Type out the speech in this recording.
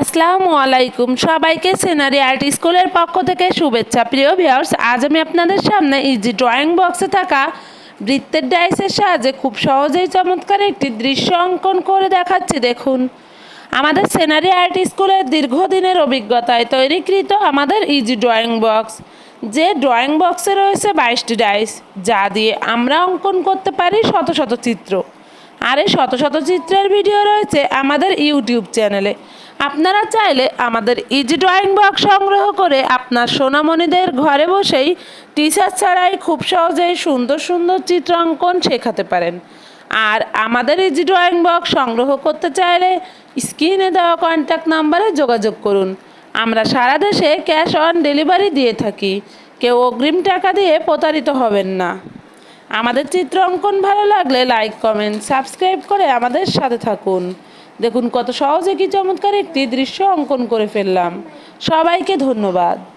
আসসালামু আলাইকুম। সবাইকে সিনারি আর্ট স্কুলের পক্ষ থেকে শুভেচ্ছা। প্রিয় ভিউয়ার্স, আজ আমি আপনাদের সামনে ইজি ড্রয়িং বক্সে থাকা বৃত্তের ডাইসের সাহায্যে খুব সহজেই চমৎকার একটি দৃশ্য অঙ্কন করে দেখাচ্ছি। দেখুন, আমাদের সিনারি আর্ট স্কুলের দীর্ঘদিনের অভিজ্ঞতায় তৈরিকৃত আমাদের ইজি ড্রয়িং বক্স যে ড্রয়িং বক্সে রয়েছে বাইশটি ডাইস, যা দিয়ে আমরা অঙ্কন করতে পারি শত শত চিত্র। আর এই শত শত চিত্রের ভিডিও রয়েছে আমাদের ইউটিউব চ্যানেলে। আপনারা চাইলে আমাদের ইজি ড্রয়িং বক্স সংগ্রহ করে আপনার সোনামণিদের ঘরে বসেই টিচার ছাড়াই খুব সহজেই সুন্দর সুন্দর চিত্র অঙ্কন শেখাতে পারেন। আর আমাদের ইজি ড্রয়িং বক্স সংগ্রহ করতে চাইলে স্ক্রিনে দেওয়া কন্ট্যাক্ট নাম্বারে যোগাযোগ করুন। আমরা সারা দেশে ক্যাশ অন ডেলিভারি দিয়ে থাকি। কেউ অগ্রিম টাকা দিয়ে প্রতারিত হবেন না। আমাদের চিত্র অঙ্কন ভালো লাগলে লাইক কমেন্ট সাবস্ক্রাইব করে আমাদের সাথে থাকুন। দেখুন কত সহজে কি চমৎকার একটি দৃশ্য অঙ্কন করে ফেললাম। সবাইকে ধন্যবাদ।